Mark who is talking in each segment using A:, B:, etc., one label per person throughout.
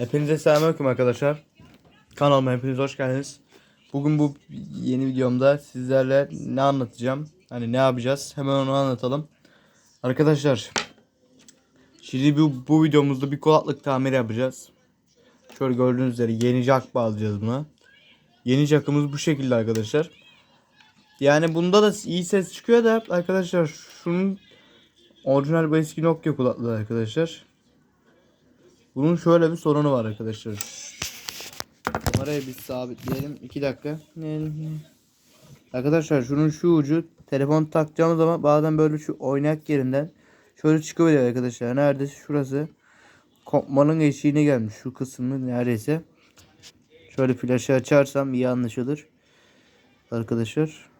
A: Hepinize selamünaleyküm arkadaşlar. Kanalıma hepiniz hoş geldiniz. Bugün bu yeni videomda sizlerle ne anlatacağım? Hani ne yapacağız? Hemen onu anlatalım. Arkadaşlar Şimdi bu, bu videomuzda bir kulaklık tamiri yapacağız. Şöyle gördüğünüz üzere yeni jack bağlayacağız buna. Yeni jackımız bu şekilde arkadaşlar. Yani bunda da iyi ses çıkıyor da arkadaşlar şunun orijinal bu eski Nokia kulaklığı arkadaşlar. Bunun şöyle bir sorunu var arkadaşlar. Kamerayı bir sabitleyelim. 2 dakika. Arkadaşlar şunun şu ucu telefon takacağımız zaman bazen böyle şu oynak yerinden şöyle çıkabiliyor arkadaşlar. Neredeyse şurası kopmanın eşiğine gelmiş. Şu kısmı neredeyse. Şöyle flaşı açarsam iyi anlaşılır. Arkadaşlar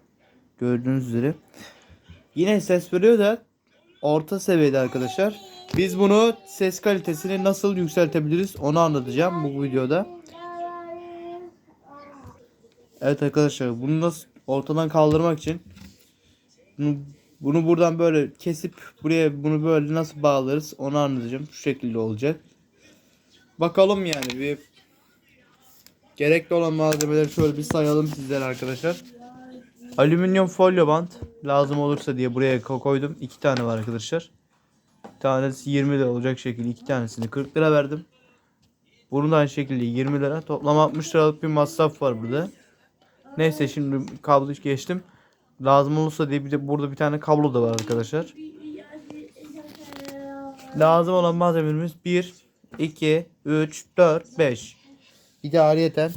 A: gördüğünüz üzere. Yine ses veriyor da orta seviyede arkadaşlar. Biz bunu ses kalitesini nasıl yükseltebiliriz onu anlatacağım bu videoda. Evet arkadaşlar bunu nasıl ortadan kaldırmak için bunu, bunu buradan böyle kesip buraya bunu böyle nasıl bağlarız onu anlatacağım. Şu şekilde olacak. Bakalım yani bir gerekli olan malzemeleri şöyle bir sayalım sizlere arkadaşlar. Alüminyum folyo bant lazım olursa diye buraya ko- koydum. İki tane var arkadaşlar. Tanesi 20 lira olacak şekilde iki tanesini 40 lira verdim. Bunun da aynı şekilde 20 lira. Toplam 60 liralık bir masraf var burada. Neyse şimdi kablo geçtim. Lazım olursa diye bir de burada bir tane kablo da var arkadaşlar. Lazım olan malzememiz 1, 2, 3, 4, 5. Bir de ayrıyeten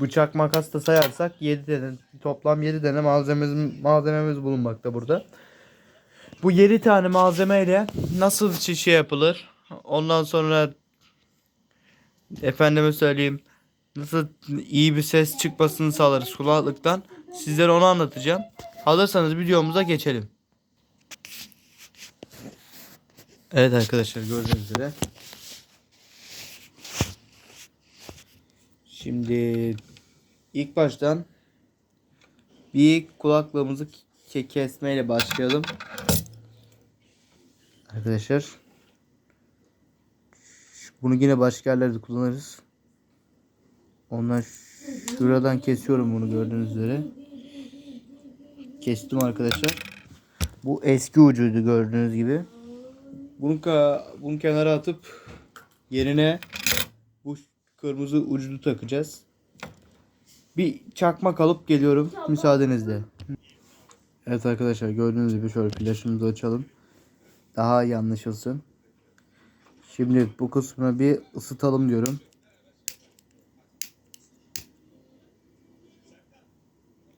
A: bıçak makas da sayarsak 7 tane toplam 7 tane malzememiz malzememiz bulunmakta burada. Bu 7 tane malzemeyle nasıl şey yapılır? Ondan sonra efendime söyleyeyim nasıl iyi bir ses çıkmasını sağlarız kulaklıktan. Sizlere onu anlatacağım. Hazırsanız videomuza geçelim. Evet arkadaşlar gördüğünüz üzere. Şimdi ilk baştan bir kulaklığımızı ke- kesmeyle başlayalım. Arkadaşlar bunu yine başka yerlerde kullanırız. Ondan şuradan kesiyorum bunu gördüğünüz üzere. Kestim arkadaşlar. Bu eski ucuydu gördüğünüz gibi. Bunu, ka- bunu kenara atıp yerine bu kırmızı ucunu takacağız. Bir çakmak alıp geliyorum müsaadenizle. Evet arkadaşlar gördüğünüz gibi şöyle flaşımızı açalım. Daha iyi anlaşılsın. Şimdi bu kısmını bir ısıtalım diyorum.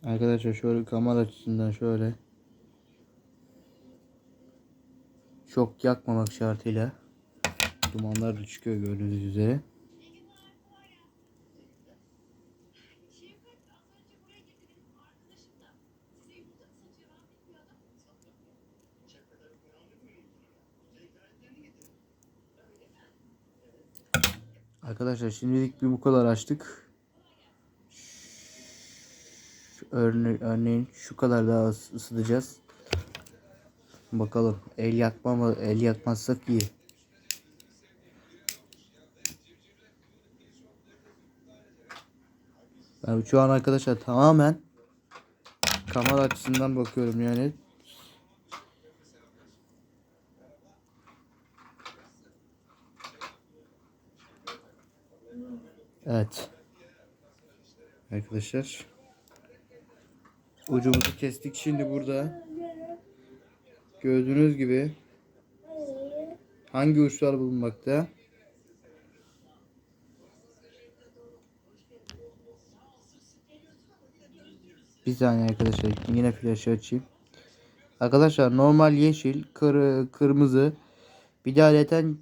A: Arkadaşlar şöyle kamera açısından şöyle çok yakmamak şartıyla dumanlar da çıkıyor gördüğünüz üzere. Arkadaşlar şimdilik bir bu kadar açtık. Örne örneğin şu kadar daha ıs- ısıtacağız. Bakalım el yakma mı el yakmazsak iyi. Ben şu an arkadaşlar tamamen kamera açısından bakıyorum yani. Evet. Arkadaşlar. Ucumuzu kestik. Şimdi burada gördüğünüz gibi hangi uçlar bulunmakta? Bir saniye arkadaşlar. Yine flaşı açayım. Arkadaşlar normal yeşil, kır, kırmızı. Bir de aleten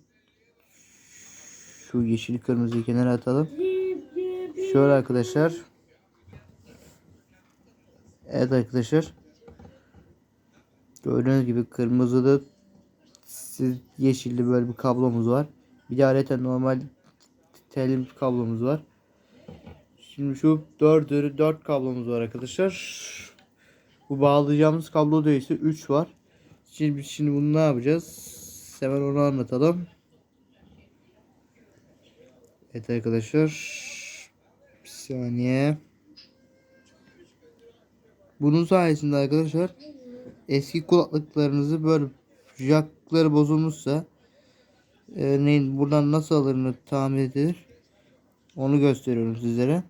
A: şu yeşil kırmızıyı kenara atalım. Şöyle arkadaşlar. Evet arkadaşlar. Gördüğünüz gibi kırmızılı yeşilli böyle bir kablomuz var. Bir de ayrıca normal tel kablomuz var. Şimdi şu dördü dört kablomuz var arkadaşlar. Bu bağlayacağımız kabloda ise 3 var. Şimdi, şimdi bunu ne yapacağız? Hemen onu anlatalım. Evet arkadaşlar. Saniye. Bunun sayesinde arkadaşlar eski kulaklıklarınızı böyle jackları bozulmuşsa örneğin buradan nasıl alınır tamir edilir onu gösteriyorum sizlere.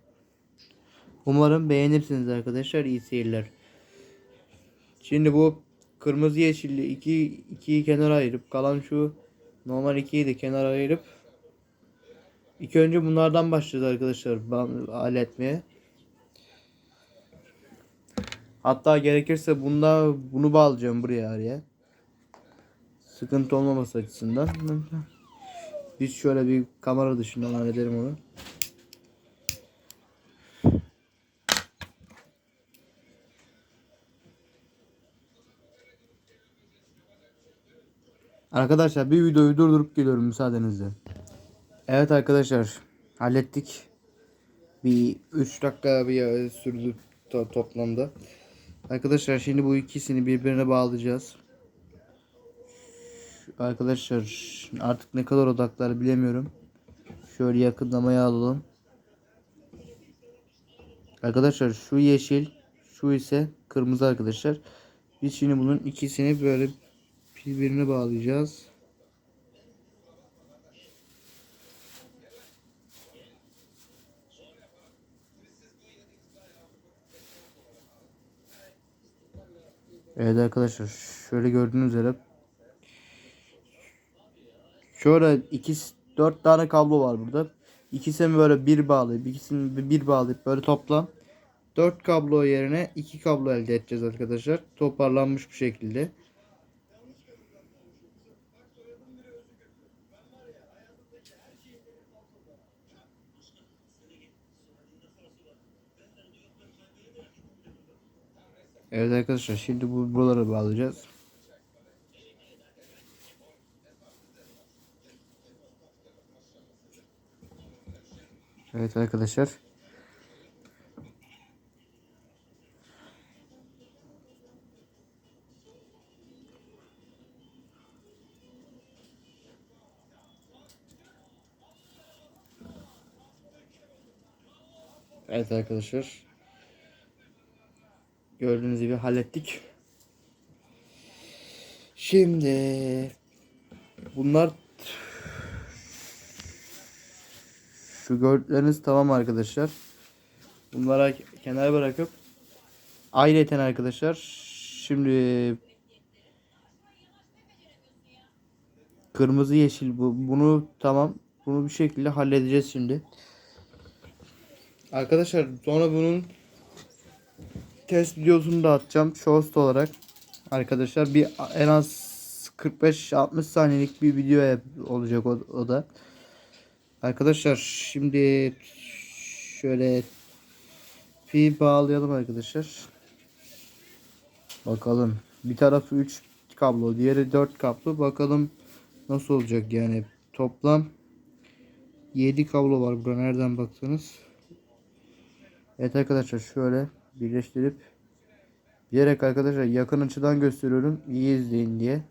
A: Umarım beğenirsiniz arkadaşlar. İyi seyirler. Şimdi bu kırmızı yeşilli iki ikiyi kenara ayırıp kalan şu normal ikiyi de kenara ayırıp ilk önce bunlardan başlayacağız arkadaşlar halletmeye. Hatta gerekirse bunda bunu bağlayacağım buraya araya. Sıkıntı olmaması açısından. Biz şöyle bir kamera dışından halledelim onu. Arkadaşlar bir videoyu durdurup geliyorum müsaadenizle. Evet arkadaşlar hallettik. Bir 3 dakika bir sürdü to- toplamda. Arkadaşlar şimdi bu ikisini birbirine bağlayacağız. Arkadaşlar artık ne kadar odaklar bilemiyorum. Şöyle yakınlamaya alalım. Arkadaşlar şu yeşil, şu ise kırmızı arkadaşlar. Biz şimdi bunun ikisini böyle birbirine bağlayacağız. Evet arkadaşlar şöyle gördüğünüz üzere şöyle iki dört tane kablo var burada. İkisini böyle bir bağlayıp ikisini bir- bağlayıp böyle toplam 4 kablo yerine 2 kablo elde edeceğiz arkadaşlar. Toparlanmış bir şekilde. Evet arkadaşlar şimdi bu buralara bağlayacağız. Evet arkadaşlar. Evet arkadaşlar. Gördüğünüz gibi hallettik. Şimdi bunlar şu gördükleriniz tamam arkadaşlar. Bunlara kenara bırakıp ayrıyeten arkadaşlar şimdi kırmızı yeşil bu bunu tamam bunu bir şekilde halledeceğiz şimdi. Arkadaşlar sonra bunun test videosunu da atacağım short olarak. Arkadaşlar bir en az 45-60 saniyelik bir video olacak o, o da. Arkadaşlar şimdi şöyle fi bağlayalım arkadaşlar. Bakalım. Bir tarafı 3 kablo, diğeri 4 kablo. Bakalım nasıl olacak yani. Toplam 7 kablo var burada nereden baksanız. Evet arkadaşlar şöyle birleştirip diyerek arkadaşlar yakın açıdan gösteriyorum. İyi izleyin diye.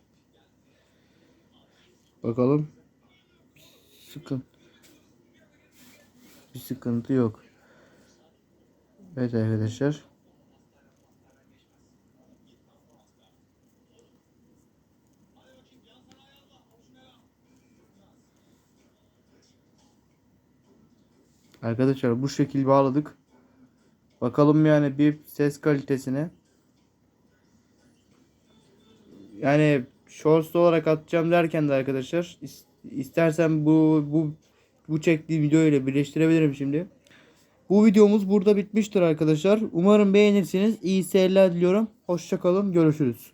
A: Bakalım. Sıkın. Bir sıkıntı yok. Evet arkadaşlar. Arkadaşlar bu şekil bağladık. Bakalım yani bir ses kalitesine. Yani shorts olarak atacağım derken de arkadaşlar is- istersen bu bu bu çektiğim video ile birleştirebilirim şimdi. Bu videomuz burada bitmiştir arkadaşlar. Umarım beğenirsiniz. İyi seyirler diliyorum. Hoşçakalın. Görüşürüz.